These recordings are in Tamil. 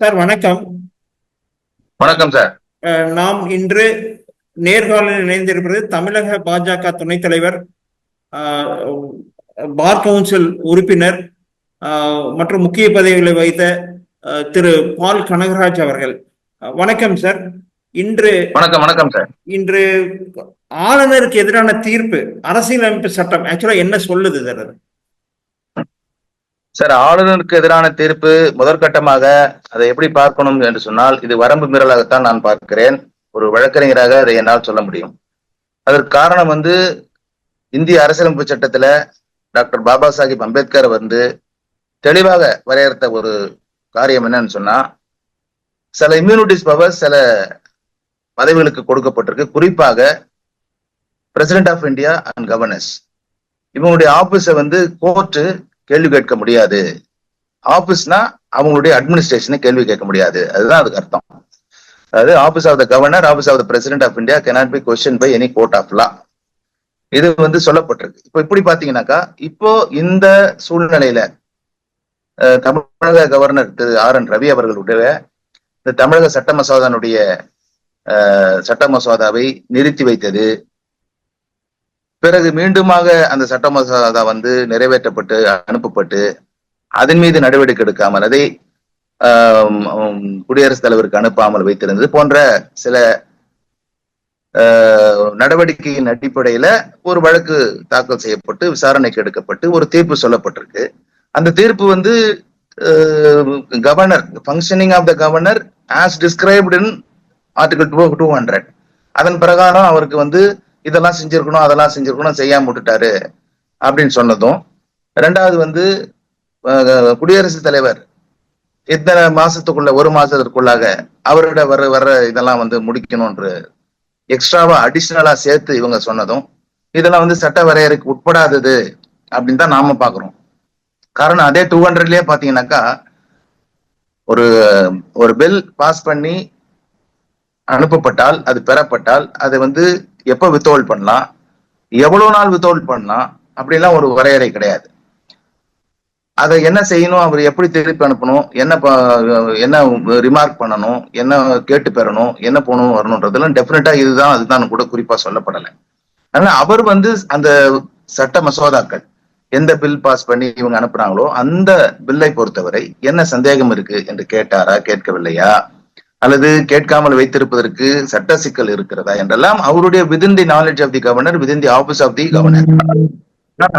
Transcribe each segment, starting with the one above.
சார் வணக்கம். வணக்கம் சார். நாம் இன்று நேர்காணலில் இணைந்திருப்பது தமிழக பாஜக துணைத் தலைவர் பார் கவுன்சில் உறுப்பினர் மற்றும் முக்கிய பதவிகளை வைத்த திரு பால் கனகராஜ் அவர்கள். வணக்கம் சார். இன்று வணக்கம் வணக்கம் சார். இன்று ஆளுநருக்கு எதிரான தீர்ப்பு அரசியலமைப்பு சட்டம். ஆக்சுவலா என்ன சொல்லுது சார் அது? சார் ஆளுநருக்கு எதிரான தீர்ப்பு முதற்கட்டமாக அதை எப்படி பார்க்கணும் என்று சொன்னால் இது வரம்பு மீறலாகத்தான் நான் பார்க்கிறேன். ஒரு வழக்கறிஞராக அதை என்னால் சொல்ல முடியும். அதற்கு காரணம் வந்து இந்திய அரசியலமைப்பு சட்டத்துல டாக்டர் பாபா சாஹிப் அம்பேத்கர் வந்து தெளிவாக வரையறுத்த ஒரு காரியம் என்னன்னு சொன்னா சில இம்யூனிட்டிஸ் பவர் சில பதவிகளுக்கு கொடுக்கப்பட்டிருக்கு. குறிப்பாக President of India and governors இவங்களுடைய ஆபீஸை வந்து கோர்ட்டு கேள்வி கேட்க முடியாது. ஆபீஸ்னா அவங்களுடைய அட்மினிஸ்ட்ரேஷனை கேள்வி கேட்க முடியாது. அதுதான் அதுக்கு அர்த்தம். அதாவது office of the governor office of the President of India cannot be question by any court of law இது வந்து சொல்லப்பட்டிருக்கு. இப்போ இப்படி பாத்தீங்கன்னாக்கா இப்போ இந்த சூழ்நிலையில அஹ், தமிழக governor Thiru R N Ravi அவர்களுடைய இந்த தமிழக சட்ட மசோதானுடைய சட்ட மசோதாவை நிறுத்தி வைத்தது பிறகு மீண்டுமாக அந்த சட்ட மசோதா வந்து நிறைவேற்றப்பட்டு அனுப்பப்பட்டு அதன் மீது நடவடிக்கை எடுக்காமல் அதை குடியரசுத் தலைவருக்கு அனுப்பாமல் வைத்திருந்தது போன்ற சில ஆஹ், நடவடிக்கையின் அடிப்படையில ஒரு வழக்கு தாக்கல் செய்யப்பட்டு விசாரணைக்கு எடுக்கப்பட்டு ஒரு தீர்ப்பு சொல்லப்பட்டிருக்கு. அந்த தீர்ப்பு வந்து governor functioning of the governor as described in article two two hundred அதன் பிரகாரம் அவருக்கு வந்து இதெல்லாம் செஞ்சிருக்கணும் அதெல்லாம் செஞ்சிருக்கணும் செய்யாம விட்டுட்டாரு அப்படின்னு சொன்னதும் ரெண்டாவது வந்து குடியரசுத் தலைவர் இத்தனை மாசத்துக்குள்ள ஒரு மாசத்திற்குள்ளாக அவரோட வர வர இதெல்லாம் வந்து முடிக்கணும்ன்ற எக்ஸ்ட்ராவா அடிஷ்னலா சேர்த்து இவங்க சொன்னதும் இதெல்லாம் வந்து சட்ட வரையறைக்கு உட்படாதது அப்படின்னு தான் நாம பாக்குறோம். காரணம் அதே டூ ஹண்ட்ரட்லயே பாத்தீங்கன்னாக்கா ஒரு ஒரு பில் பாஸ் பண்ணி அனுப்பப்பட்டால் அது பெறப்பட்டால் அதை வந்து எப்ப வித்ஹோல்ட் பண்ணலாம்? எவ்வளவு நாள் வித்ஹோல்ட் பண்ணலாம்? அப்படிலாம் ஒரு வரையறை கிடையாது. அதை என்ன செய்யணும்? அவர் எப்படி திருப்பி அனுப்பணும்? என்ன என்ன ரிமார்க் பண்ணணும்? என்ன கேட்டு பெறணும்? என்ன போகணும் வரணும்ன்றதுலாம் டெஃபினட்டா இதுதான் அதுதான் கூட குறிப்பா சொல்லப்படலை. அதனால அவர் வந்து அந்த சட்ட மசோதாக்கள் எந்த பில் பாஸ் பண்ணி இவங்க அனுப்புறாங்களோ அந்த பில்லை பொறுத்தவரை என்ன சந்தேகம் இருக்கு என்று கேட்டாரா கேட்கவில்லையா? அல்லது கேட்காமல் வைத்திருப்பதற்கு சட்ட சிக்கல் இருக்கிறதா என்றெல்லாம் அவருடைய within the knowledge of the governor within the office of the governor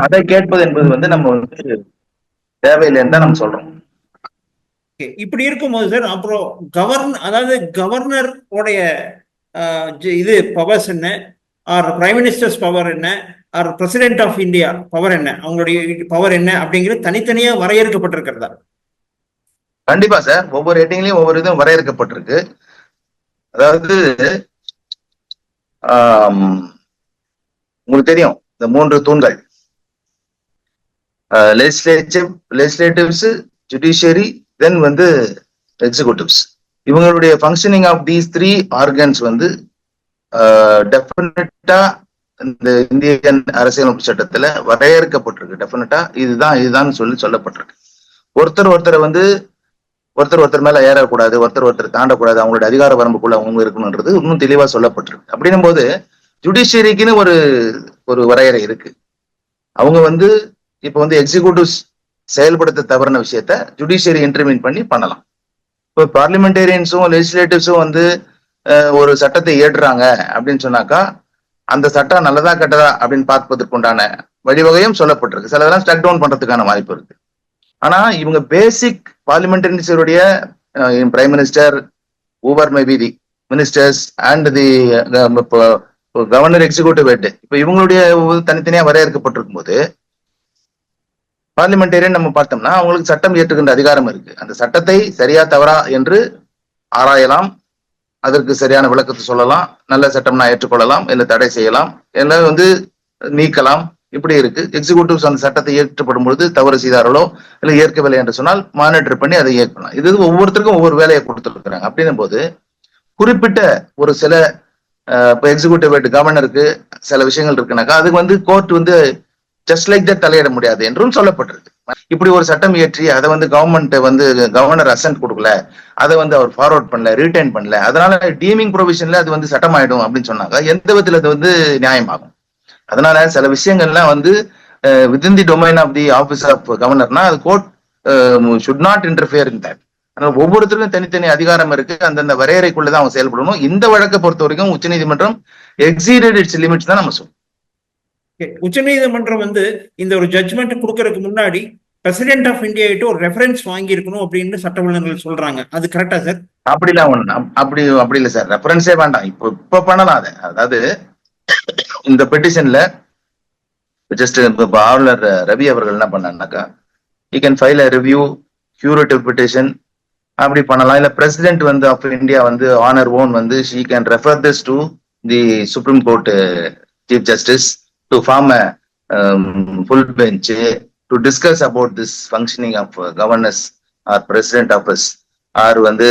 அதை கேட்பது என்பது வந்து நம்ம வந்து தேவையில்லைன்னு தான் நம்ம சொல்றோம். Okay. இப்படி இருக்கும்போது சார் அப்புறம் கவர்ன் அதாவது கவர்னர் உடைய இது பவர்ஸ் என்ன? ஆர் பிரைம் மினிஸ்டர்ஸ் பவர் என்ன? Or President of India power என்ன? அவங்களுடைய பவர் என்ன? அப்படிங்கிறது தனித்தனியா வரையறுக்கப்பட்டிருக்கிறதா? கண்டிப்பா சார். ஒவ்வொரு ஹெட்டிங்லயும் ஒவ்வொரு இதுவும் வரையறுக்கப்பட்டிருக்கு. அதாவது உங்களுக்கு தெரியும் இந்த மூன்று தூண்கள். லெஜிஸ்லேட்டிவ் லெஜிஸ்லேட்டிவ்ஸ் ஜுடிஷியரி தென் வந்து எக்ஸிகூட்டிவ்ஸ் இவங்களுடைய functioning of these three organs வந்து டெஃபினட்டா இந்த இந்தியன் அரசியலமைப்பு சட்டத்துல வரையறுக்கப்பட்டிருக்கு. டெஃபினட்டா இதுதான் இதுதான் சொல்லி சொல்லப்பட்டிருக்கு. ஒருத்தர் ஒருத்தரை வந்து ஒருத்தர் ஒருத்தர் மேல ஏறக்கூடாது ஒருத்தர் ஒருத்தர் தாண்டக்கூடாது அவங்களுடைய அதிகார வரம்புக்குள்ள அவங்க இருக்கணும்ன்றது இன்னும் தெளிவா சொல்லப்பட்டிருக்கு. அப்படின்னும் போது ஜுடிஷியரிக்குன்னு ஒரு ஒரு வரையறை இருக்கு. அவங்க வந்து இப்ப வந்து எக்ஸிகூட்டிவ்ஸ் செயல்படுத்த தவறின விஷயத்த ஜுடிஷியரி இன்டர்வீன் பண்ணி பண்ணலாம். இப்போ பார்லிமெண்டேரியன்ஸும் லெஜிஸ்லேட்டிவ்ஸும் வந்து ஒரு சட்டத்தை ஏற்றுறாங்க அப்படின்னு சொன்னாக்கா அந்த சட்டம் நல்லதா கெட்டதா அப்படின்னு பார்ப்பதற்குண்டான வழிவகையும் சொல்லப்பட்டிருக்கு. சிலதெல்லாம் ஸ்டக் டவுன் பண்றதுக்கான வாய்ப்பு இருக்கு. ஆனா இவங்க basic பார்லிமெண்டரிஸருடைய prime minister over maybe the ministers and the governor executive head இப்ப இவங்களுடைய தனித்தனியா வரையறுக்கப்பட்டிருக்கும் போது பார்லிமெண்டேரியன் நம்ம பார்த்தோம்னா அவங்களுக்கு சட்டம் இயற்றுகின்ற அதிகாரம் இருக்கு. அந்த சட்டத்தை சரியா தவறா என்று ஆராயலாம். அதற்கு சரியான விளக்கத்தை சொல்லலாம். நல்ல சட்டம்னா ஏற்றுக்கொள்ளலாம். இல்லை தடை செய்யலாம். இல்லை வந்து நீக்கலாம். இப்படி இருக்கு. எக்ஸிகூட்டிவ்ஸ் அந்த சட்டத்தை இயற்றப்படும் பொழுது தவறு செய்தார்களோ இல்லை ஏற்கவில்லை என்று சொன்னால் மானிட்டர் பண்ணி அதை இயக்கலாம் இது ஒவ்வொருத்தருக்கும் ஒவ்வொரு வேலையை கொடுத்துருக்குறாங்க. அப்படின்னும் போது குறிப்பிட்ட ஒரு சில இப்போ எக்ஸிகூட்டிவ் ஹெட் கவர்னருக்கு சில விஷயங்கள் இருக்குனாக்கா அதுக்கு வந்து கோர்ட் வந்து ஜஸ்ட் லைக் தட் தலையிட முடியாது என்றும் சொல்லப்பட்டிருக்கு. இப்படி ஒரு சட்டம் இயற்றி அதை வந்து கவர்மெண்ட் வந்து கவர்னர் அசன்ட் கொடுக்கல அதை வந்து அவர் ஃபார்வர்ட் பண்ணல ரீட்டைன் பண்ணல அதனால டீமிங் ப்ரொவிஷன்ல அது வந்து சட்டம் ஆயிடும் அப்படின்னு சொன்னாங்க எந்த விதத்துல அது வந்து நியாயமாகும்? அதனால சில விஷயங்கள்லாம் வந்து within the domain of the office of கவர்னர்னா அது court should not interfere in that அதனால ஒவ்வொருத்தருக்கும் தனித்தனி அதிகாரம் இருக்கு. அந்தந்த வரையறைக்குள்ளதான் அவங்க செயல்படணும். இந்த வழக்கை பொறுத்த வரைக்கும் உச்சநீதிமன்றம் எக்ஸீடட் இட்ஸ் லிமிட்ஸ் தான் நம்ம சொல்றோம். உச்சநீதிமன்றம் வந்து இந்த ஒரு ஜட்ஜ்மெண்ட் கொடுக்கறதுக்கு முன்னாடி பிரசிடென்ட் ஆஃப் இந்தியா கிட்ட ஒரு ரெஃபரன்ஸ் வாங்கியிருக்கணும் அப்படின்னு சட்ட வல்லுநர்கள் சொல்றாங்க. அது கரெக்டா சார் அப்படிலாம் ஒண்ணு அப்- அப்படி அப்படி இல்ல சார் ரெஃபரன்ஸே வேண்டாம். இப்போ இப்ப பண்ணலாம் அதை. அதாவது இந்த பெட்டிஷன்ல ஜஸ்ட் இப்ப ஆளுநர் ரவி அவர்கள் என்ன பண்ணாருனாக்கா you can file a review curative petition அப்படி பண்ணலாம். இல்ல பிரசிடென்ட் வந்து ஆஃப் இந்தியா வந்து ஆனர் ஓன் வந்து she can refer this to the Supreme Court Chief Justice to form a full bench to discuss about this functioning of governors or President office or வந்து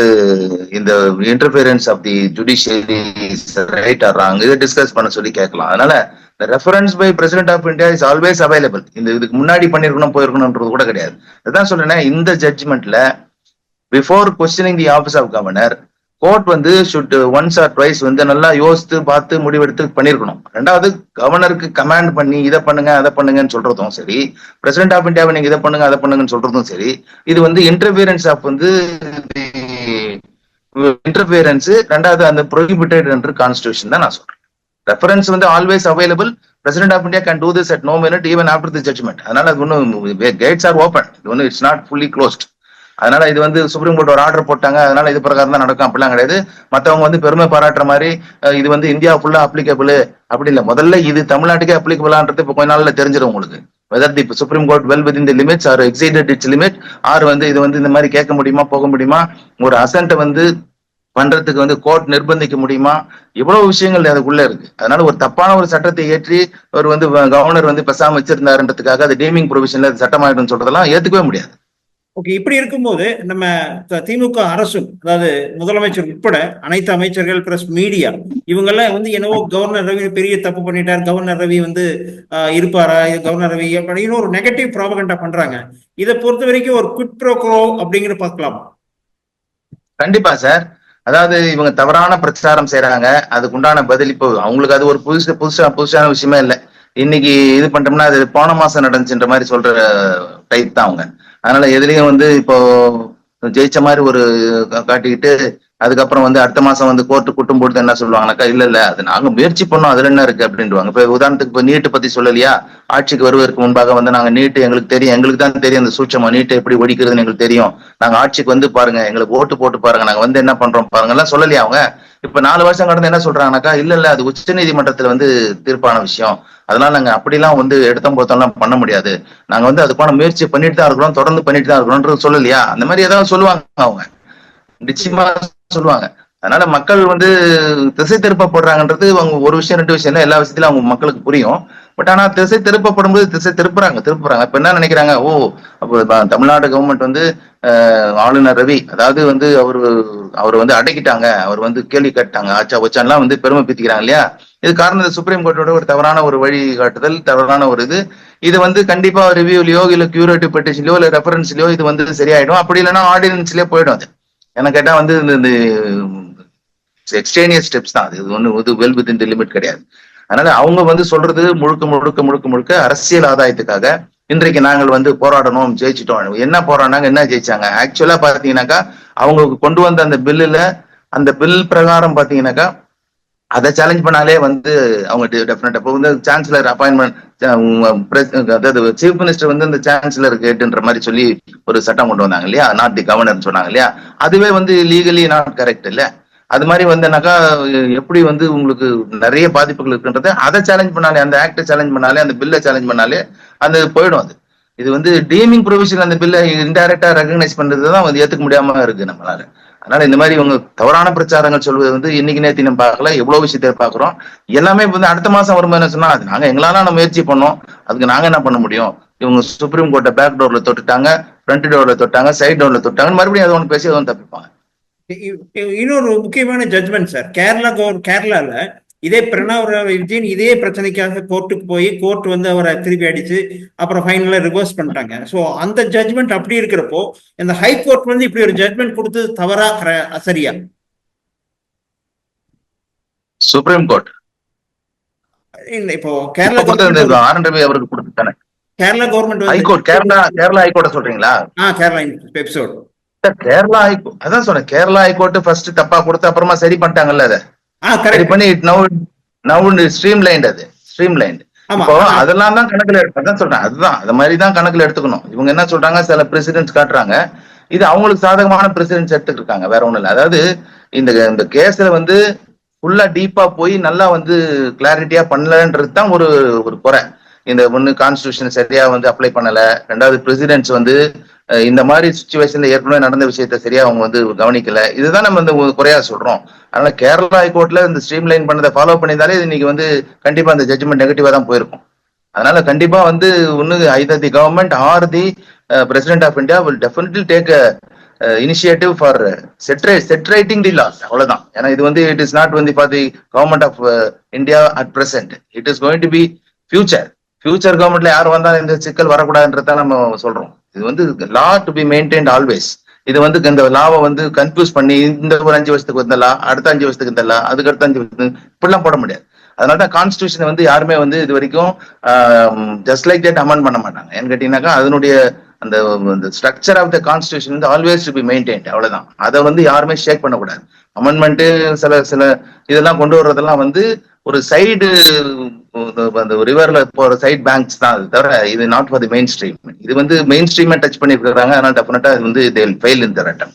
இந்த interference of the judiciary right or wrong இதை டிஸ்கஸ் பண்ண சொல்லி கேட்கலாம். அதனால reference by President of India is always available இந்த இதுக்கு முன்னாடி பண்ணிருக்கணும் போயிருக்கணும்ன்றது கூட கிடையாது. அதான் சொல்றேன்னா இந்த ஜட்ஜ்மெண்ட்ல before questioning the office of governor court வந்து ஷுட் ஒன்ஸ் ஆர் ட்வைஸ் வந்து நல்லா யோசித்து பார்த்து முடிவெடுத்து பண்ணிருக்கணும். ரெண்டாவது கவர்னருக்கு கமாண்ட் பண்ணி இதை பண்ணுங்க அதை பண்ணுங்கன்னு சொல்றதும் சரி. பிரசிடென்ட் ஆஃப் இந்தியாவை நீங்க இதை பண்ணுங்க அதை பண்ணுங்கன்னு சொல்றதும் சரி. இது வந்து இன்டர்ஃபியரன்ஸ் ஆஃப் வந்து இன்டர்ஃபியரன்ஸ் ரெண்டாவது அந்த ப்ரொஹிபிட்டட் என்று கான்ஸ்டியூஷன் தான் நான் சொல்றேன். ரெஃபரன்ஸ் வந்து always available President of India can do this at no minute even after the judgement அதனால அது ஒன்றும் கேட்ஸ் ஆர் ஓப்பன் இது ஒன்றும் இட்ஸ் நாட் ஃபுல்லி க்ளோஸ்ட் அதனால இது வந்து சுப்ரீம் கோர்ட் ஒரு ஆர்டர் போட்டாங்க. அதனால இது பிரகாரம் தான் நடக்கும். அப்படிலாம் கிடையாது. மத்தவங்க வந்து பெருமை பாராட்டுற மாதிரி இது வந்து இந்தியா ஃபுல்லா அப்ளிகபிள் அப்படி இல்ல. முதல்ல இது தமிழ்நாட்டுக்கே அப்ளிகபிளான்றது இப்போ கொஞ்ச நாள்ல தெரிஞ்சிடும் உங்களுக்கு. Whether the Supreme Court well with இந்த limits or exceeded its limit or வந்து இது வந்து இந்த மாதிரி கேட்க முடியுமா போக முடியுமா ஒரு அசன்ட்டை வந்து பண்றதுக்கு வந்து கோர்ட் நிர்பந்திக்க முடியுமா இவ்வளவு விஷயங்கள் அதுக்குள்ள இருக்கு. அதனால ஒரு தப்பான ஒரு சட்டத்தை ஏற்றி ஒரு வந்து கவர்னர் வந்து பெசாம வச்சிருந்தாருன்றதுக்காக அது டீமிங் ப்ரொவிஷன்ல சட்டமாயிடும் சொல்றதெல்லாம் ஏத்துக்கவே முடியாது. ஓகே இப்படி இருக்கும்போது நம்ம திமுக அரசும் அதாவது முதலமைச்சர் உட்பட அனைத்து அமைச்சர்கள் பிளஸ் மீடியா இவங்கெல்லாம் வந்து என்னவோ கவர்னர் ரவி பெரிய தப்பு பண்ணிட்டார் கவர்னர் ரவி வந்து ஆஹ், இருப்பாரா கவர்னர் ரவி அப்படின்னு ஒரு நெகட்டிவ் ப்ராபகண்டா பண்றாங்க. இதை பொறுத்த வரைக்கும் ஒரு குட் ப்ரோக்ரோ அப்படிங்கிற பார்க்கலாம். கண்டிப்பா சார். அதாவது இவங்க தவறான பிரச்சாரம் செய்யறாங்க அதுக்கு உண்டான பதில் இப்போ அவங்களுக்கு அது ஒரு புதுசு புதுசா புதுசான விஷயமே இல்லை. இன்னைக்கு இது பண்ணிட்டோம்னா அது போன மாசம் நடந்துச்சுன்ற மாதிரி சொல்ற டைப் தான் அவங்க. அதனால எதுலயும் வந்து இப்போ ஜெயிச்ச மாதிரி ஒரு காட்டிக்கிட்டு அதுக்கப்புறம் வந்து அடுத்த மாசம் வந்து கோர்ட்டு கூட்டும் போட்டு என்ன சொல்லுவாங்கனாக்கா இல்ல இல்ல அது நாங்க முயற்சி பண்ணோம் அதுல என்ன இருக்கு? அப்படின்டுவாங்க இப்ப உதாரணத்துக்கு இப்ப நீட்டு பத்தி சொல்லலையா? ஆட்சிக்கு வருவதற்கு முன்பாக வந்து நாங்க நீட்டு எங்களுக்கு தெரியும் எங்களுக்கு தான் தெரியும் அந்த சூட்சமா நீட்டு எப்படி ஒடிக்கிறதுன்னு எங்களுக்கு தெரியும். நாங்க ஆட்சிக்கு வந்து பாருங்க எங்களுக்கு ஓட்டு போட்டு பாருங்க நாங்க வந்து என்ன பண்றோம் பாருங்க எல்லாம் சொல்லலையா அவங்க? இப்ப நாலு வருஷம் கடந்து என்ன சொல்றாங்கனாக்கா இல்ல இல்ல அது உச்ச நீதிமன்றத்துல வந்து தீர்ப்பான விஷயம். அதனால நாங்க அப்படிலாம் வந்து எடுத்தோம் போத்தோம்லாம் பண்ண முடியாது. நாங்க வந்து அதுக்கான முயற்சி பண்ணிட்டு தான் இருக்கிறோம் தொடர்ந்து பண்ணிட்டு தான் இருக்கிறோம்ன்றது சொல்லலையா? அந்த மாதிரி ஏதாவது சொல்லுவாங்க அவங்க. நிச்சயமா சொல்லுவாங்க. அதனால மக்கள் வந்து திசை திருப்பப்படுறாங்கன்றது அவங்க ஒரு விஷயம் ரெண்டு விஷயம் இல்லை எல்லா விஷயத்திலும் அவங்க மக்களுக்கு புரியும். பட் ஆனா திசை திருப்பப்படும் போது திசை திருப்புறாங்க திருப்புறாங்க. இப்ப என்ன நினைக்கிறாங்க? ஓ அப்போ தமிழ்நாடு கவர்மெண்ட் வந்து ஆளுநர் ரவி அதாவது வந்து அவர் அவர் வந்து அடக்கிட்டாங்க. அவர் வந்து கேள்வி கேட்டாங்க. ஆச்சா ஒச்சான்லாம் வந்து பெருமை பீத்திக்கிறாங்க இல்லையா? இது காரணம் இந்த சுப்ரீம் கோர்ட்டோட ஒரு தவறான ஒரு வழிகாட்டுதல் தவறான ஒரு இது. இது வந்து கண்டிப்பா ரிவ்யூலயோ இல்ல கியூரேட்டிவ் பெட்டிஷன்லயோ இல்ல ரெஃபரன்ஸ்லயோ இது வந்து சரியாயிடும். அப்படி இல்லைன்னா ஆர்டினன்ஸ்லயே போயிடும் அது. என்ன கேட்டா வந்து இந்த- இந்த எக்ஸ்டேனியஸ் ஸ்டெப்ஸ் தான். இது ஒன்று இது வெல் வித் லிமிட் கிடையாது. அதனால அவங்க வந்து சொல்றது முழுக்க முழுக்க முழுக்க முழுக்க அரசியல் ஆதாயத்துக்காக இன்றைக்கு நாங்கள் வந்து போராடணும் ஜெயிச்சிட்டோம். என்ன போராடினாங்க என்ன ஜெயிச்சாங்க? ஆக்சுவலா பாத்தீங்கன்னாக்கா அவங்களுக்கு கொண்டு வந்த அந்த பில்லுல அந்த பில் பிரகாரம் பாத்தீங்கன்னாக்கா அதை சேலஞ்ச் பண்ணாலே வந்து அவங்க டெஃபினட் இப்போ வந்து சான்சலர் அப்பாயின்மெண்ட் அதாவது சீஃப் மினிஸ்டர் வந்து இந்த சான்சலர் கேட்டுன்ற மாதிரி சொல்லி ஒரு சட்டம் கொண்டு வந்தாங்க இல்லையா? நாட் தி கவர்னர் சொன்னாங்க இல்லையா? அதுவே வந்து லீகலி நாட் கரெக்ட் இல்லை. அது மாதிரி வந்தனாக்கா எப்படி வந்து உங்களுக்கு நிறைய பாதிப்புகள் இருக்குன்றது அதை சேலஞ்ச் பண்ணாலே அந்த ஆக்டை சேலஞ்ச் பண்ணாலே அந்த பில்லை சேலஞ்ச் பண்ணாலே அது போயிடும் அது. இது வந்து டீமிங் ப்ரொவிஷன் அந்த பில்லை இன்டைரக்டா ரெகனைஸ் பண்றது தான் வந்து ஏத்துக்க முடியாம இருக்கு நம்மளால. அதனால இந்த மாதிரி இவங்க தவறான பிரச்சாரங்கள் சொல்வது வந்து இன்னைக்கு நேத்தி நம்ம பார்க்கல எவ்வளவு விஷயத்தை பாக்குறோம் எல்லாமே இப்போ வந்து அடுத்த மாசம் வரும்போது சொன்னா அது நாங்க எங்களால நம்ம முயற்சி பண்ணோம். அதுக்கு நாங்க என்ன பண்ண முடியும்? இவங்க சுப்ரீம் கோர்ட்டை பேக் டோர்ல தொட்டுட்டாங்க ஃப்ரண்ட் டோர்ல தொட்டாங்க சைட் டோர்ல தொட்டாங்க மறுபடியும் அதை ஒன்று பேசி அதை ஒன்று தப்பிப்பாங்க. இன்னொரு முக்கியமான ஜட்மெண்ட் சார் கேரளா கவர் கேரளால இதே பிரணவ் விஜயன் இதே பிரச்சனைக்காக கோர்ட்டுக்கு போய் கோர்ட் வந்து அவரை திருப்பி அடிச்சு அப்புறம் ஃபைனலா ரிவர்ஸ் பண்ணிட்டாங்க. ஸோ அந்த ஜட்மெண்ட் அப்படி இருக்கிறப்போ இந்த ஹை கோர்ட் வந்து இப்படி ஒரு ஜட்மெண்ட் கொடுத்தது தவறா சரியா? சுப்ரீம் கோர்ட் இல்ல இப்போ கேரளா ஆர் அவருக்கு கொடுத்துட்டானே Kerala government high court Kerala Kerala ஹைகோர்ட்ட சொல்றீங்களா? ஆ Kerala episode Kerala high court அதான் சொன்னேன் கேரளா ஹைகோர்ட் ஃபர்ஸ்ட் தப்பா கொடுத்து அப்புறமா சரி பண்ணிட்டாங்கல்ல அதை? சரி கரெக்ட் பண்ணி it now now streamline அது ஸ்ட்ரீம் ஆமா இப்போ அதெல்லாம் தான் கணக்குல அதான் சொல்றேன் அதுதான் அது மாதிரி தான் கணக்குல எடுத்துக்கணும். இவங்க என்ன சொல்றாங்க சில பிரசிடென்ட்ஸ் காட்டுறாங்க. இது அவங்களுக்கு சாதகமான பிரசிடென்ட்ஸ் எடுத்துட்டு இருக்காங்க வேற ஒண்ணும் இல்ல. அதாவது இந்த இந்த கேஸ்ல வந்து ஃபுல்லா டீப்பா போய் நல்லா வந்து கிளாரிட்டியா பண்ணலன்றது தான் ஒரு ஒரு குறை. இந்த ஒண்ணு கான்ஸ்டியூஷன் சரியா வந்து அப்ளை பண்ணல ரெண்டாவது பிரசிடென்ட்ஸ் வந்து இந்த மாதிரி சுச்சுவேஷன்ல ஏற்கனவே நடந்த விஷயத்த சரியா அவங்க வந்து கவனிக்கல. இதுதான் நம்ம இந்த குறையா சொல்றோம். அதனால கேரளா ஹைகோர்ட்ல இந்த ஸ்ட்ரீம் லைன் பண்ணதை ஃபாலோ பண்ணியிருந்தாலே இன்னைக்கு வந்து கண்டிப்பா அந்த ஜட்ஜ்மெண்ட் நெகட்டிவா தான் போயிருக்கும். அதனால கண்டிப்பா வந்து ஒன்னு either the government or the President of India will definitely take initiative for செட்ரே செட்ரேட்டிங் தி லாஸ் அவ்வளவுதான். ஏன்னா இது வந்து இட் இஸ் நாட் வந்து for the government of India at present it is going to be future future கவர்மெண்ட்ல யார் வந்தாலும் இந்த சிக்கல் வரக்கூடாதுன்றதான் நம்ம சொல்றோம். இது வந்து law to be maintained always இது வந்து இந்த லாவை வந்து கன்ஃபியூஸ் பண்ணி இந்த ஒரு அஞ்சு வருஷத்துக்கு இந்த லா அடுத்த அஞ்சு வருஷத்துக்கு இந்த லா அதுக்கு அடுத்த அஞ்சு வருஷத்துக்கு இப்படிலாம் போட முடியாது. அதனால தான் கான்ஸ்டியூஷன் வந்து யாருமே வந்து இது வரைக்கும் ஜஸ்ட் லைக் தட் அமெண்ட் பண்ண மாட்டாங்க. ஏன்னு கேட்டீங்கன்னாக்கா அதனுடைய அந்த ஸ்ட்ரக்சர் ஆஃப் த கான்ஸ்டியூஷன் வந்து ஆல்வேஸ் டு பி மெயின்டைன்ட் அவ்வளவுதான். அதை வந்து யாருமே ஷேக் பண்ணக்கூடாது. அமெண்ட்மெண்ட் சில சில இதெல்லாம் கொண்டு வர்றதெல்லாம் வந்து ஒரு சைடு அந்த ரிவர்ல போற சைட் பேங்க்ஸ் தான் அது தவிர இது not for the main stream இது வந்து மெயின் ஸ்ட்ரீமே டச் பண்ணிருக்காங்க அதனால டெஃபினட்டா இது வந்து ஃபெயில் இன் தர் அட்டம்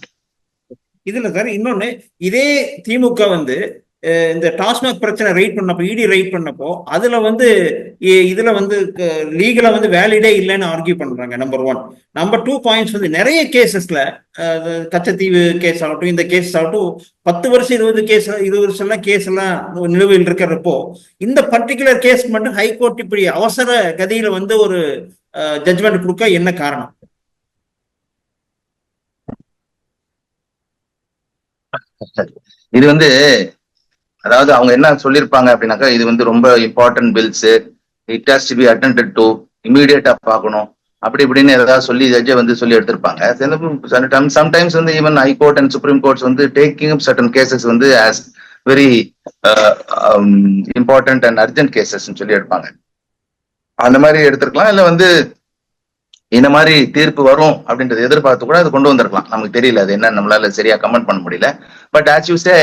இதுல சார் இன்னொன்னு இதே திமுக வந்து இந்த டாஸ்மாக் பிரச்சனை ரைட் பண்ணப்போ இடி ரைட் பண்ணப்போ அதுல வந்து இதுல வந்து லீகலா வந்து வேலிடே இல்லைன்னு ஆர்கியூ பண்றாங்க number one number two points வந்து நிறைய கேசஸ்ல கச்சத்தீவு கேஸ் ஆகட்டும் இந்த கேஸ் ஆகட்டும் பத்து வருஷம் இருபது கேஸ் இருபது வருஷம் எல்லாம் கேஸ் எல்லாம் நிலுவையில் இருக்கிறப்போ இந்த பர்டிகுலர் கேஸ் மட்டும் ஹைகோர்ட் இப்படி அவசர கதியில வந்து ஒரு ஜட்ஜ்மெண்ட் கொடுக்க என்ன காரணம்? இது வந்து அதாவது அவங்க என்ன சொல்லியிருப்பாங்க அப்படின்னாக்கா இது வந்து ரொம்ப important bills it has to be attend to இமீடியட்டா பார்க்கணும் அப்படி இப்படின்னு ஏதாவது சொல்லி ஜட்ஜை வந்து சொல்லி எடுத்திருப்பாங்க. சம்டைம்ஸ் வந்து even high court and Supreme courts வந்து டேக்கிங் அப் சர்டன் கேசஸ் வந்து as very important and urgent cases சொல்லி எடுப்பாங்க. அந்த மாதிரி எடுத்திருக்கலாம் இல்லை வந்து இந்த மாதிரி தீர்ப்பு வரும் அப்படின்றத எதிர்பார்த்து கூட அது கொண்டு வந்திருக்கலாம். நமக்கு தெரியல அது என்ன நம்மளால சரியா கமெண்ட் பண்ண முடியல. பட் ஆஸ் யூ சே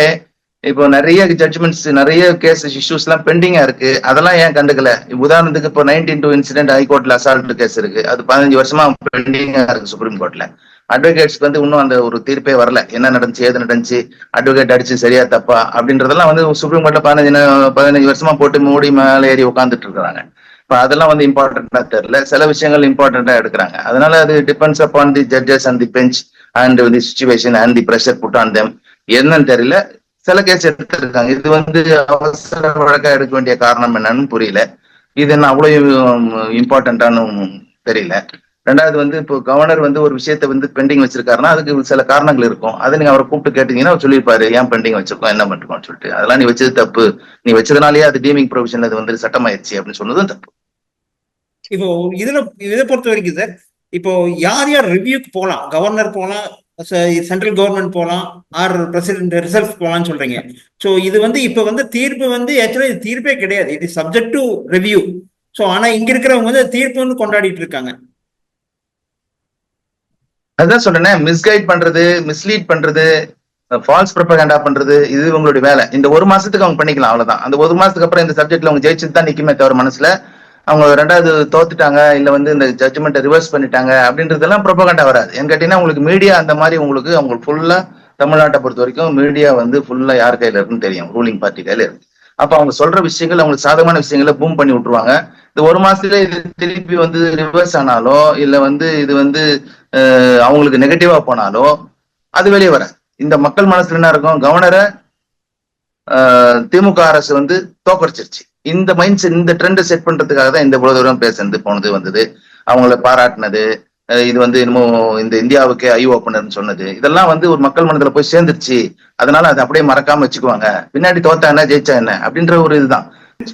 இப்போ நிறைய ஜட்ஜ்மெண்ட்ஸ் நிறைய கேசஸ் இஷ்யூஸ் எல்லாம் பெண்டிங்கா இருக்கு. அதெல்லாம் ஏன் கண்டுக்கல? உதாரணத்துக்கு இப்போ நைன்டீன் டூ இன்சிடென்ட் ஹைகோர்ட்ல அசால்ட் கேஸ் இருக்கு. அது பதினஞ்சு வருஷமா பெண்டிங்கா இருக்கு சுப்ரீம் கோர்ட்ல அட்வொகேட்ஸ்க்கு வந்து இன்னும் அந்த ஒரு தீர்ப்பே வரல. என்ன நடந்துச்சு ஏது நடந்துச்சு அட்வொகேட் அடிச்சு சரியா தப்பா அப்படின்றதெல்லாம் வந்து சுப்ரீம் கோர்ட்ல பதினஞ்சு பதினஞ்சு வருஷமா போட்டு மூடி மேலே ஏறி உட்காந்துட்டு இருக்கிறாங்க. இப்ப அதெல்லாம் வந்து இம்பார்ட்டன்டா தெரியல. சில விஷயங்கள் இம்பார்ட்டன்டா எடுக்கிறாங்க. அதனால அது depends upon the judges and the bench and the situation and the pressure put on them என்னன்னு தெரியல. சில கேஸ் எடுத்திருக்காங்க. இது வந்து அவசர வழக்கா எடுக்க வேண்டிய காரணம் என்னன்னு புரியல. இது என்ன அவ்வளவு இம்பார்ட்டன்டானு தெரியல. ரெண்டாவது வந்து இப்போ கவர்னர் வந்து ஒரு விஷயத்த வந்து பெண்டிங் வச்சிருக்காருன்னா அதுக்கு சில காரணங்கள் இருக்கும். அதை நீங்க அவரை கூப்பிட்டு கேட்டீங்கன்னா அவர் சொல்லியிருப்பாரு ஏன் பெண்டிங் வச்சிருக்கோம்? என்ன பண்ணிருக்கோம்னு சொல்லிட்டு. அதெல்லாம் நீ வச்சது தப்பு. நீ வச்சதுனாலேயே அது டீமிங் ப்ரொவிஷன் அது வந்து சட்டமாயிருச்சு அப்படின்னு சொன்னதும் தப்பு. இப்போ இதுல இதை பொறுத்த வரைக்கும் சார் இப்போ யார் யார் ரிவ்யூக்கு போகலாம் கவர்னர் போகலாம் சென்ட்ரல் கவர்மெண்ட் போகலாம் ஆர் பிரசிடென்ட் ரிசர்வ் போகலாம்னு சொல்றீங்க. ஸோ இது வந்து இப்போ வந்து தீர்ப்பு வந்து ஆக்சுவலா இது தீர்ப்பே கிடையாது. இது சப்ஜெக்ட் டு ரிவ்யூ ஸோ ஆனா இங்க இருக்கிறவங்க வந்து தீர்ப்பு வந்து கொண்டாடிட்டு இருக்காங்க. அதுதான் சொல்றேன் மிஸ்கைட் பண்றது மிஸ்லீட் பண்றது ஃபால்ஸ் ப்ரொபகண்டா பண்றது இது உங்களுடைய வேலை. இந்த ஒரு மாசத்துக்கு அவங்க பண்ணிக்கலாம் அவ்வளவுதான். அந்த ஒரு மாசத்துக்கு அப்புறம் இந்த சப்ஜெக்ட்ல அவங்க ஜெயிச்சுட்டு தான் நிக்குமே தவிர மனசுல அவங்க ரெண்டாவது தோத்துட்டாங்க இல்ல வந்து இந்த ஜட்ஜ்மெண்ட்டை ரிவர்ஸ் பண்ணிட்டாங்க அப்படின்றதெல்லாம் ப்ரொபகண்டா வராது. ஏன்னு கேட்டீங்கன்னா உங்களுக்கு மீடியா அந்த மாதிரி உங்களுக்கு அவங்களுக்கு ஃபுல்லா தமிழ்நாட்டை பொறுத்த வரைக்கும் மீடியா வந்து ஃபுல்லா யார் கையில இருக்குன்னு தெரியும். ரூலிங் பார்ட்டி கையில இருக்கு அப்ப அவங்க சொல்ற விஷயங்கள் அவங்களுக்கு சாதகமான விஷயங்களை பூம் பண்ணி விட்டுருவாங்க. இந்த ஒரு மாசத்துல இது திருப்பி வந்து ரிவர்ஸ் ஆனாலோ இல்ல வந்து இது வந்து அவங்களுக்கு நெகட்டிவா போனாலோ அது வெளியே வராது. இந்த மக்கள் மனசுல என்ன இருக்கும்? கவர்னரை திமுக அரசு வந்து தோக்கடிச்சிருச்சு. இந்த மைண்ட் செட் இந்த ட்ரெண்டை செட் பண்றதுக்காக தான் இந்த இவ்வளவு தூரம் பேசுனது போனது வந்தது. அவங்கள பாராட்டினது இது வந்து என்னமோ இந்த இந்தியாவுக்கே ஐ ஓப்பனர்னு சொன்னது. இதெல்லாம் வந்து ஒரு மக்கள் மனதுல போய் சேர்ந்துருச்சு. அதனால அதை அப்படியே மறக்காம வச்சுக்குவாங்க. பின்னாடி தோத்தா என்ன ஜெயிச்சா என்ன அப்படின்ற ஒரு இதுதான்.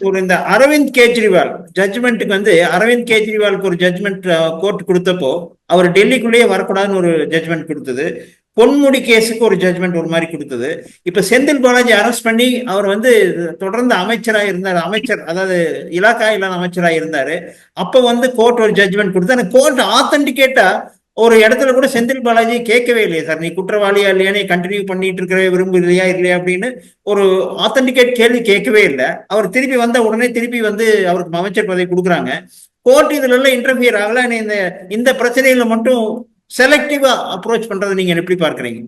ஒரு இந்த அரவிந்த் கெஜ்ரிவால் ஜட்ஜ்மெண்ட்டுக்கு வந்து அரவிந்த் கெஜ்ரிவாலுக்கு ஒரு ஜட்ஜ்மெண்ட் கோர்ட் கொடுத்தப்போ அவர் டெல்லிக்குள்ளேயே வரக்கூடாதுன்னு ஒரு ஜட்ஜ்மெண்ட் கொடுத்தது. பொன்முடி கேஸுக்கு ஒரு ஜட்ஜ்மெண்ட் ஒரு மாதிரி கொடுத்தது. இப்ப செந்தில் பாலாஜி அரெஸ்ட் பண்ணி அவர் வந்து தொடர்ந்து அமைச்சரா இருந்தார். அமைச்சர் அதாவது இலாக்கா இல்லாத அமைச்சரா இருந்தாரு. அப்ப வந்து கோர்ட் ஒரு ஜட்ஜ்மெண்ட் கொடுத்து அந்த கோர்ட் ஆத்தன்டிகேட்டா ஒரு இடத்துல கூட செந்தில் பாலாஜி கேட்கவே இல்லையா சார் நீ குற்றவாளியா இல்லையா? நீ கண்டினியூ பண்ணிட்டு இருக்கிற விரும்புறியா இல்லையா அப்படின்னு ஒரு ஆத்தன்டிகேட் கேள்வி கேட்கவே இல்லை. அவர் திருப்பி வந்த உடனே திருப்பி வந்து அவருக்கு அமைச்சர் பதவி கொடுக்குறாங்க. கோர்ட் இதுல எல்லாம் இன்டர்ஃபியர் ஆகல. இந்த இந்த பிரச்சனையில மட்டும் செலக்டிவா அப்ரோச் பண்றதை நீங்க எப்படி பார்க்கறீங்க?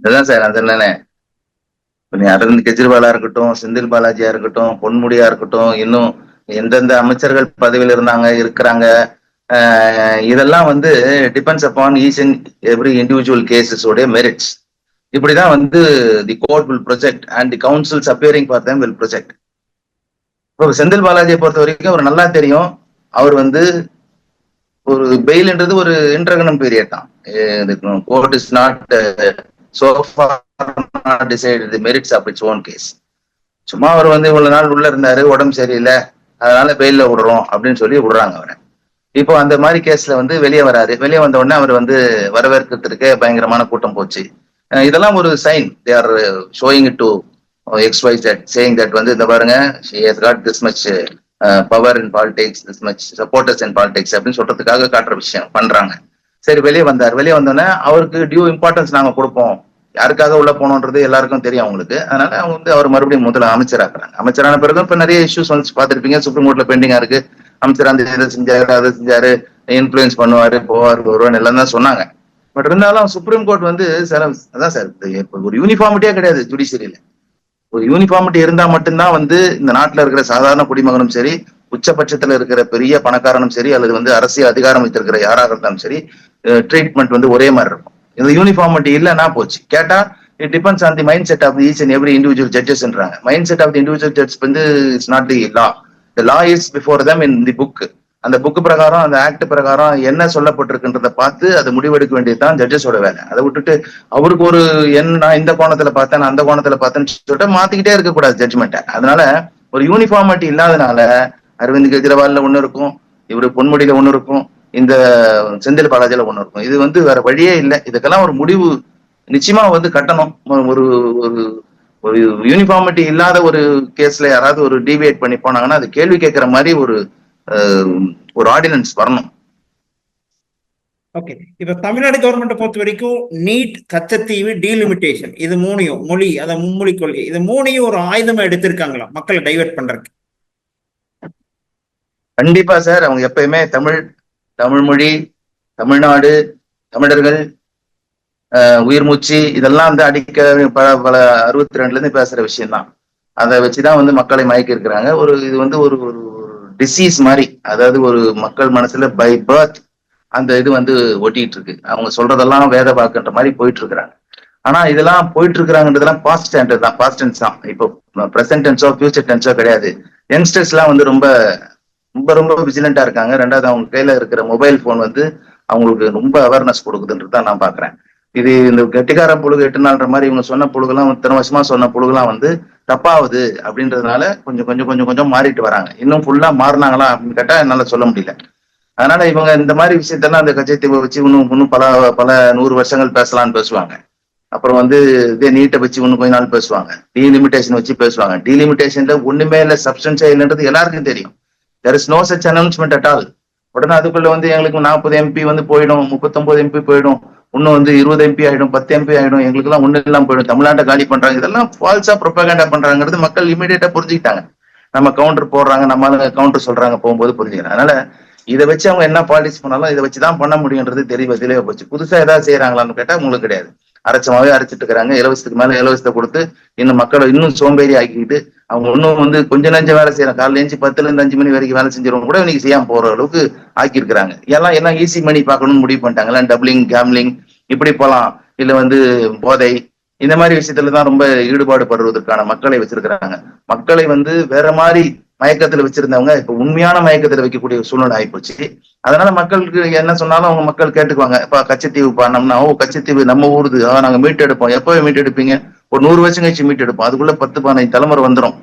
இதுதான் சார் அது நீ அரவிந்த் கெஜ்ரிவாலா இருக்கட்டும் செந்தில் பாலாஜியா இருக்கட்டும் பொன்முடியா இருக்கட்டும் இன்னும் எந்தெந்த அமைச்சர்கள் பதவியில் இருந்தாங்க இருக்கிறாங்க இதெல்லாம் வந்து depends upon each and every individual cases உடைய மெரிட்ஸ் இப்படிதான் வந்து the court will project and the councils appearing for them will project இப்போ செந்தில் பாலாஜியை பொறுத்த வரைக்கும் அவர் நல்லா தெரியும். அவர் வந்து ஒரு பெயில்ன்றது ஒரு இன்டர்கனம் பீரியட் தான். Court is not so far decide the merits of its own case சும்மா அவர் வந்து இவ்வளவு நாள் உள்ள இருந்தாரு உடம்பு சரியில்லை அதனால பெயில்ல விடுறோம் அப்படின்னு சொல்லி விடுறாங்க அவரை. இப்போ அந்த மாதிரி கேஸ்ல வந்து வெளியே வராரு வெளியே வந்த உடனே அவர் வந்து வரவேற்கிறதுக்கே பயங்கரமான கூட்டம் போச்சு. இதெல்லாம் ஒரு sign they are showing it to ex wise that saying that வந்து இந்த பாருங்க she has got this much power in politics this much supporters in அப்படின்னு சொல்றதுக்காக காட்டுற விஷயம் பண்றாங்க. சரி வெளியே வந்தார். வெளியே வந்தோடனே அவருக்கு டியூ இம்பார்ட்டன்ஸ் நாங்க கொடுப்போம். யாருக்காக உள்ள போனோன்றது எல்லாருக்கும் தெரியும் அவங்களுக்கு. அதனால அவங்க வந்து அவர் மறுபடியும் முதல்ல அமைச்சராக்குறாங்க அமைச்சரான பிறகு இப்ப நிறைய இஷ்யூஸ் வந்து பாத்திருப்பீங்க சுப்ரீம் கோர்ட்ல பெண்டிங்கா இருக்கு. அமைச்சர் அந்த இதை செஞ்சாரு அதை செஞ்சாரு இன்ஃபுளுன்ஸ் பண்ணுவாரு போவார் வருவார் எல்லாம் தான் சொன்னாங்க. பட் இருந்தாலும் சுப்ரீம் கோர்ட் வந்து சில அதான் சார் ஒரு யூனிஃபார்மிட்டியா கிடையாது ஜுடிஷியரியில ஒரு யூனிஃபார்மிட்டி இருந்தா மட்டும்தான் வந்து இந்த நாட்டுல இருக்கிற சாதாரண குடிமகனும் சரி உச்சபட்சத்துல இருக்கிற பெரிய பணக்காரனும் சரி அல்லது வந்து அரசியல் அதிகாரம் வைத்திருக்கிற யாராக இருந்தாலும் சரி ட்ரீட்மெண்ட் வந்து ஒரே மாதிரி இருக்கும். இந்த யூனிஃபார்மிட்டி இல்லைன்னா போச்சு. கேட்டா it depends on the mindset of each and every individual ஜட்ஜஸ்ன்றாங்க mindset of the individual judge வந்து it's not the law the law is before them in the book அந்த புக் பிரகாரம் அந்த ஆக்ட் பிரகாரம் என்ன சொல்லப்பட்டிருக்குன்றத பார்த்து அதை முடிவெடுக்க வேண்டியதுதான் ஜட்ஜஸோட வேலை. அதை விட்டுட்டு அவருக்கு ஒரு என்ன நான் இந்த கோணத்துல பார்த்தேன் நான் அந்த கோணத்துல பார்த்தேன்னு சொல்லிட்டு மாத்திக்கிட்டே இருக்கக்கூடாது ஜட்ஜ்மெண்ட்டை அதனால ஒரு யூனிஃபார்மிட்டி இல்லாதனால அரவிந்த் கெஜ்ரிவால்ல ஒண்ணு இருக்கும் இவரு பொன்முடியில ஒண்ணு இருக்கும் இந்த செந்தில் பாலாஜில ஒண்ணு இருக்கும். இது வந்து வேற வழியே இல்லை. இதுக்கெல்லாம் ஒரு முடிவு நிச்சயமா வந்து கட்டணும். ஒரு ஒரு ஒரு யூனிஃபார்மிட்டி இல்லாத ஒரு கேஸ்ல யாராவது ஒரு டிவியேட் பண்ணி போனாங்கன்னா அது கேள்வி கேட்கிற மாதிரி ஒரு ஒரு ஆர்டினன்ஸ் வரணும். ஓகே இப்ப தமிழ்நாடு கவர்மெண்ட்டை பொறுத்த வரைக்கும் நீட் கச்சத்தீவு டீலிமிட்டேஷன் இது மூணையும் மொழி அத மும்மொழி கொள்கை இது மூணையும் ஒரு ஆயுதமா எடுத்திருக்காங்களா மக்களை டைவர்ட் பண்றதுக்கு. கண்டிப்பா சார். அவங்க எப்பயுமே தமிழ் தமிழ் மொழி தமிழ்நாடு தமிழர்கள் உயிர் மூச்சு இதெல்லாம் வந்து அடிக்க பல பல அறுபத்தி ரெண்டுல இருந்து பேசுற விஷயம் தான் அதை வச்சுதான் வந்து மக்களை மயக்கி இருக்கிறாங்க ஒரு இது வந்து ஒரு ஒரு டிசீஸ் மாதிரி அதாவது ஒரு மக்கள் மனசுல பை பர்த் அந்த இது வந்து ஒட்டிட்டு இருக்கு அவங்க சொல்றதெல்லாம் வேத வாக்குன்ற மாதிரி போயிட்டு இருக்கிறாங்க ஆனா இதெல்லாம் போயிட்டு இருக்கிறாங்கன்றதெல்லாம் பாஸ்ட் ஸ்டாண்டர்ட் தான் பாஸ்ட் டென்ஸ் தான். இப்போ பிரசன்ட் டென்ஸோ ஃபியூச்சர் டென்ஸோ கிடையாது. யங்ஸ்டர்ஸ் எல்லாம் வந்து ரொம்ப ரொம்ப ரொம்ப விஜிலண்டா இருக்காங்க. ரெண்டாவது அவங்க கையில இருக்கிற மொபைல் போன் வந்து அவங்களுக்கு ரொம்ப அவேர்னஸ் கொடுக்குதுன்றது தான் நான் பாக்குறேன் இது இந்த கெட்டிக்கார புழுகு எட்டு நாள்ன்ற மாதிரி இவங்க சொன்ன புழுகெல்லாம் இத்தனை வருஷமா சொன்ன புழுகெல்லாம் வந்து தப்பாகுது அப்படின்றதுனால கொஞ்சம் கொஞ்சம் கொஞ்சம் கொஞ்சம் மாறிட்டு வராங்க. இன்னும் ஃபுல்லா மாறினாங்களா அப்படின்னு கேட்டா என்னால சொல்ல முடியல. அதனால இவங்க இந்த மாதிரி விஷயத்தெல்லாம் அந்த கச்சத்தீவை வச்சு இன்னும் இன்னும் பல பல நூறு வருஷங்கள் பேசலாம்னு பேசுவாங்க. அப்புறம் வந்து இதே நீட்டை வச்சு இன்னும் கொஞ்ச நாள் பேசுவாங்க. டீலிமிட்டேஷன் வச்சு பேசுவாங்க. டீலிமிட்டேஷன்ல ஒண்ணுமே இல்லை சப்ஸ்டன்ஸா இல்லைன்றது எல்லாருக்கும் தெரியும். There is no such announcement at all உடனே அதுக்குள்ள வந்து எங்களுக்கு நாற்பது எம்பி வந்து போயிடும் முப்பத்தொன்பது எம்பி போயிடும். இன்னும் வந்து இருபது எம்பி ஆயிடும் பத்து எம்பி ஆயிடும் எங்களுக்கு எல்லாம் ஒண்ணு இல்லாம போயிடும். தமிழ்நாட்டை காலி பண்றாங்க. இதெல்லாம் ஃபால்ஸா ப்ரொபகேண்டா பண்றாங்கிறது மக்கள் இமீடியட்டா புரிஞ்சுக்கிட்டாங்க. நம்ம கவுண்டர் போடுறாங்க நம்ம கவுண்டர் சொல்றாங்க போகும்போது புரிஞ்சுக்கிறாங்க அதனால இதை வச்சு அவங்க என்ன பாலிடிக்ஸ் பண்ணாலும் இதை வச்சுதான் பண்ண முடியுன்றது தெளிவ தெளிவா போச்சு. புதுசா ஏதாவது செய்யறாங்களான்னு கேட்டா உங்களுக்கு கிடையாது. அரைச்சமாவே அரைச்சிட்டு இருக்கிறாங்க. இலவசத்துக்கு மேல இலவசத்தை கொடுத்து இன்னும் மக்களை இன்னும் சோம்பேறி ஆக்கிக்கிட்டு அவங்க இன்னும் வந்து கொஞ்சம் நஞ்சம் வேலை செய்யறாங்க. காலையில எஞ்சி பத்துல இருந்து அஞ்சு மணி வரைக்கும் வேலை செஞ்சிருவோம் கூட இன்னைக்கு செய்யாம போற அளவுக்கு ஆக்கியிருக்கிறாங்க. எல்லாம் எல்லாம் ஈஸி மணி பார்க்கணும்னு முடிவு பண்ணிட்டாங்க. டபுளிங் கேம்லிங் இப்படி போலாம் இல்ல வந்து போதை இந்த மாதிரி விஷயத்துல தான் ரொம்ப ஈடுபாடு படுவதற்கான மக்களை வச்சிருக்கிறாங்க. மக்களை வந்து வேற மாதிரி மயக்கத்துல வச்சிருந்தவங்க இப்ப உண்மையான மயக்கத்துல வைக்கக்கூடிய சூழ்நிலை ஆயிப்போச்சு. அதனால மக்களுக்கு என்ன சொன்னாலும் அவங்க மக்கள் கேட்டுக்குவாங்க. இப்ப கச்சத்தீவு பண்ணோம்னா ஓ கச்சத்தீவு நம்ம ஊருது. ஆ, நாங்க மீட்டு எடுப்போம். எப்பவே மீட்டு எடுப்பீங்க? ஒரு நூறு வருஷம் கழிச்சு மீட்டு எடுப்போம். அதுக்குள்ள பத்து பதினஞ்சு தலைமுறை வந்துடும்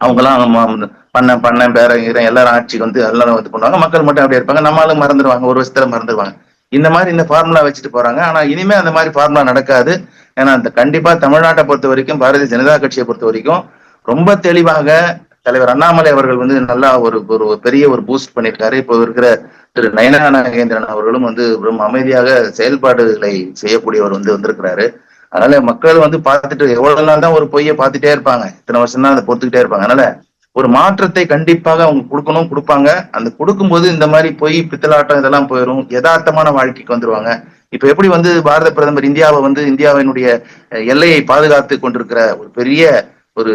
அவங்கெல்லாம் பண்ண பண்ண பேர எல்லாரும் ஆட்சிக்கு வந்து எல்லாரும் இது பண்ணுவாங்க மக்கள் மட்டும் அப்படியே இருப்பாங்க. நம்மளும் மறந்துடுவாங்க ஒரு வருஷத்துல மறந்துடுவாங்க இந்த மாதிரி இந்த ஃபார்முலா வச்சுட்டு போறாங்க. ஆனா இனிமே அந்த மாதிரி ஃபார்முலா நடக்காது. ஏன்னா அந்த கண்டிப்பா தமிழ்நாட்டை பொறுத்த வரைக்கும் பாரதிய ஜனதா கட்சியை பொறுத்த வரைக்கும் ரொம்ப தெளிவாக தலைவர் அண்ணாமலை அவர்கள் வந்து நல்லா ஒரு ஒரு பெரிய ஒரு பூஸ்ட் பண்ணியிருக்காரு. இப்போ இருக்கிற திரு நயனா நாகேந்திரன் அவர்களும் வந்து ரொம்ப அமைதியாக செயல்பாடுகளை செய்யக்கூடியவர் வந்து வந்திருக்கிறாரு. அதனால மக்கள் வந்து பார்த்துட்டு எவ்வளவு நாள் தான் ஒரு பொய்யை பார்த்துட்டே இருப்பாங்க. இத்தனை வருஷம் தான் அதை பொறுத்துக்கிட்டே இருப்பாங்க. அதனால ஒரு மாற்றத்தை கண்டிப்பாக அவங்க கொடுக்கணும் கொடுப்பாங்க. அந்த கொடுக்கும்போது இந்த மாதிரி போய் பித்தலாட்டம் இதெல்லாம் போயிடும் யதார்த்தமான வாழ்க்கைக்கு வந்துருவாங்க. இப்ப எப்படி வந்து பாரத பிரதமர் இந்தியாவை வந்து இந்தியாவினுடைய எல்லையை பாதுகாத்து கொண்டிருக்கிற ஒரு பெரிய ஒரு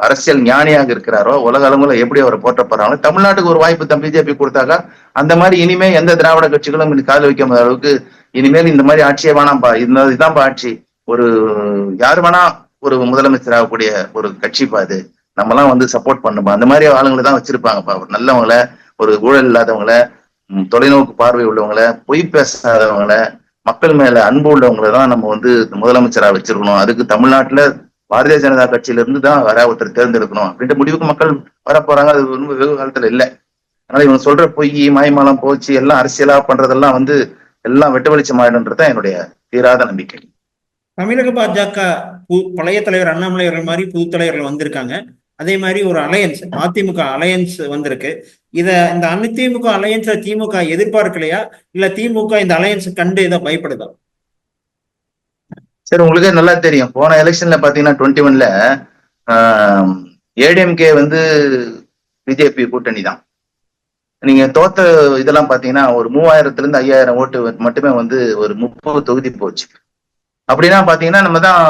அரசியல் ஞானியாக இருக்கிறாரோ உலக அளவுல எப்படி அவரை போற்றப்படுறாங்களோ தமிழ்நாட்டுக்கு ஒரு வாய்ப்பு தம் பிஜேபி கொடுத்தாக்கா அந்த மாதிரி இனிமே எந்த திராவிட கட்சிகளும் இது காது வைக்க முடியாத அளவுக்கு இனிமேல் இந்த மாதிரி ஆட்சியே வேணாம்பா. இந்த இதுதான்ப்பா ஆட்சி. ஒரு யாரு வேணா ஒரு முதலமைச்சர் ஆகக்கூடிய ஒரு கட்சிப்பா அது. நம்மலாம் வந்து சப்போர்ட் பண்ணுமா? அந்த மாதிரி ஆளுங்களை தான் வச்சிருப்பாங்கப்பா. ஒரு நல்லவங்கள ஒரு ஊழல் இல்லாதவங்கள தொலைநோக்கு பார்வை உள்ளவங்கள பொய் பேசாதவங்கள மக்கள் மேல அன்பு உள்ளவங்கள தான் நம்ம வந்து முதலமைச்சரா வச்சிருக்கணும். அதுக்கு தமிழ்நாட்டுல பாரதிய ஜனதா கட்சியில இருந்து தான் வர ஒருத்தர் தேர்ந்தெடுக்கணும். அப்படின்ற முடிவுக்கு மக்கள் வர போறாங்க அது ரொம்ப வெகு காலத்துல இல்ல. அதனால இவங்க சொல்ற பொய் மாய்மாலம் போச்சு எல்லாம் அரசியலா பண்றதெல்லாம் வந்து எல்லாம் வெட்ட வெளிச்சம் என்னுடைய தீராத நம்பிக்கை. தமிழக பாஜக பழைய தலைவர் அண்ணாமலை அவர்கள் மாதிரி புது தலைவர்கள் வந்திருக்காங்க. அதே மாதிரி ஒரு அலையன்ஸ் அதிமுக அலையன்ஸ் வந்திருக்கு. இத இந்த அதிமுக அலையன்ஸ திமுக எதிர்பார்க்கலையா? இல்ல திமுக இந்த அலையன்ஸ் கண்டு இதை பயப்படுதா? சரி உங்களுக்கே நல்லா தெரியும். போன எலெக்ஷன்ல பாத்தீங்கன்னா டுவெண்ட்டி ஒன்ல ஏடிஎம்கே வந்து பிஜேபி கூட்டணி தான் நீங்க தோத்த இதெல்லாம் பாத்தீங்கன்னா ஒரு மூவாயிரத்துல இருந்து ஐயாயிரம் ஓட்டு மட்டுமே வந்து ஒரு முப்பது தொகுதி போச்சு. அப்படின்னா பாத்தீங்கன்னா நம்ம தான்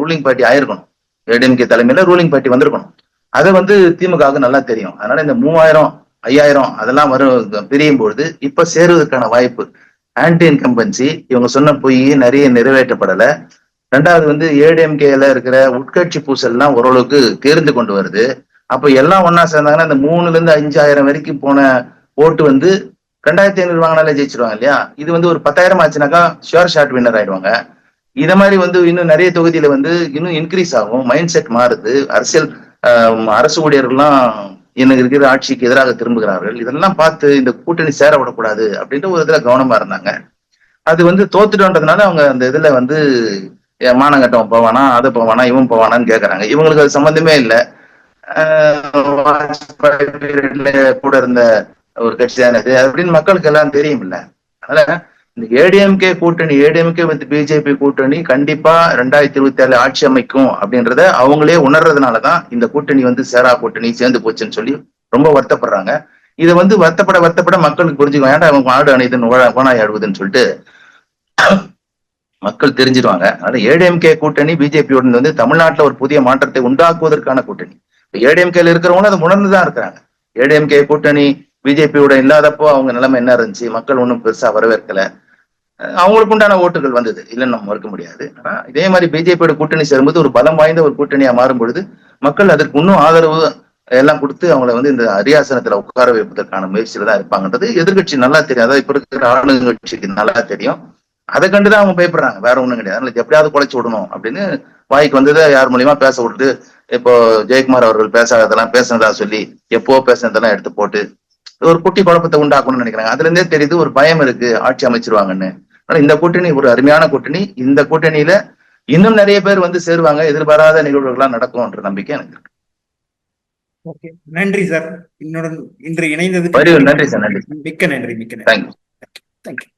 ரூலிங் பார்ட்டி ஆயிருக்கணும். ஏடிஎம்கே தலைமையில ரூலிங் பார்ட்டி வந்திருக்கணும். அது வந்து திமுகவுக்கு நல்லா தெரியும். அதனால இந்த மூவாயிரம் ஐயாயிரம் அதெல்லாம் வரும் பிரியும் பொழுது இப்ப சேருவதற்கான வாய்ப்பு. ஆன்டி இன்கம்பன்சி இவங்க சொன்ன பொய் நிறைய நிறைவேற்றப்படல. ரெண்டாவது வந்து ஏடிஎம்கேல இருக்கிற உட்கட்சி பூசல்லாம் ஓரளவுக்கு தேர்ந்து கொண்டு வருது. அப்ப எல்லாம் ஒன்னா சேர்ந்தாங்கன்னா இந்த மூணுல இருந்து அஞ்சாயிரம் வரைக்கும் போன ஓட்டு வந்து ரெண்டாயிரத்தி ஐநூறு வாங்கினாலே ஜெயிச்சிருவாங்க இல்லையா? இது வந்து ஒரு பத்தாயிரம் ஆச்சுனாக்கா ஷுவர் ஷாட் வின்னர் ஆயிடுவாங்க. இத மாதிரி வந்து இன்னும் நிறைய தொகுதியில வந்து இன்னும் இன்க்ரீஸ் ஆகும். மைண்ட் செட் மாறுது. அரசியல் அரசு ஊழியர்கள்லாம் எனக்கு இருக்கிற ஆட்சிக்கு எதிராக திரும்புகிறார்கள். இதெல்லாம் பார்த்து இந்த கூட்டணி சேர விடக்கூடாது அப்படின்ட்டு ஒரு இதுல கவனமா இருந்தாங்க. அது வந்து தோத்துட்டோன்றதுனால அவங்க அந்த இதுல வந்து மானங்கட்டம் போவானா அதை போவானா இவன் போவானான்னு கேக்குறாங்க. இவங்களுக்கு அது சம்பந்தமே இல்லை. கூட இருந்த ஒரு கட்சி தானே அப்படின்னு மக்களுக்கு எல்லாம் தெரியும் இல்ல அதனால இந்த ஏடிஎம்கே கூட்டணி ஏடிஎம்கே வித் பிஜேபி கூட்டணி கண்டிப்பா ரெண்டாயிரத்தி இருபத்தி ஏழு ஆட்சி அமைக்கும் அப்படின்றத அவங்களே உணர்றதுனாலதான் இந்த கூட்டணி வந்து சேரா கூட்டணி சேர்ந்து போச்சுன்னு சொல்லி ரொம்ப வருத்தப்படுறாங்க. இதை வந்து வருத்தப்பட வருத்தப்பட மக்களுக்கு புரிஞ்சுக்கலாம் ஏன்டா அவங்க ஆடு அணைதுன்னு ஓனாய் ஆடுவதுன்னு சொல்லிட்டு மக்கள் தெரிஞ்சிருவாங்க அதனால ஏடிஎம்கே கூட்டணி பிஜேபியோட வந்து தமிழ்நாட்டுல ஒரு புதிய மாற்றத்தை உண்டாக்குவதற்கான கூட்டணி. ஏடிஎம்கேல இருக்கிறவங்களும் அதை உணர்ந்துதான் இருக்கிறாங்க. ஏடிஎம்கே கூட்டணி பிஜேபியோட இல்லாதப்போ அவங்க நிலைமை என்ன இருந்துச்சு? மக்கள் ஒன்றும் பெருசா வரவேற்கல. அவங்களுக்கு உண்டான ஓட்டுகள் வந்தது. இல்லைன்னு நம்ம மறுக்க முடியாது. ஆனா இதே மாதிரி பிஜேபியோட கூட்டணி சேரும்போது ஒரு பலம் வாய்ந்த ஒரு கூட்டணியா மாறும் பொழுது மக்கள் அதற்கு இன்னும் ஆதரவு எல்லாம் கொடுத்து அவங்கள வந்து இந்த அரியாசனத்துல உட்கார வைப்பதற்கான முயற்சியில தான் இருப்பாங்கன்றது எதிர்கட்சி நல்லா தெரியும். அதாவது இப்ப இருக்கிற ஆளுங்கட்சிக்கு நல்லா தெரியும். அதை கண்டுதான் அவங்க பயப்படுறாங்க. வேற ஒண்ணும் கிடையாது. அதனால எப்படியாவது குலைச்சு விடணும் அப்படின்னு வாய்க்கு வந்ததை யார் மூலியமா பேச விடுறது இப்போ ஜெயக்குமார் அவர்கள் பேசாததெல்லாம் பேசினதா சொல்லி எப்போ பேசுனதெல்லாம் எடுத்து போட்டு ஒரு குட்டி குழப்பத்தை உண்டாக்கணும்னு நினைக்கிறாங்க. அதுல இருந்தே தெரியுது ஒரு பயம் இருக்கு. ஆட்சி அமைச்சிருவாங்கன்னு. ஆனா இந்த கூட்டணி ஒரு அருமையான கூட்டணி. இந்த கூட்டணியில இன்னும் நிறைய பேர் வந்து சேருவாங்க. எதிர்பாராத நிகழ்வுகள்லாம் நடக்கும்ன்ற நம்பிக்கை எனக்கு இருக்கு. ஓகே. நன்றி சார். என்னுடன் இன்று வடிவேல் நன்றி சார். நன்றி. மிக்க நன்றி. மிக்க நன்றி. Thank you thank you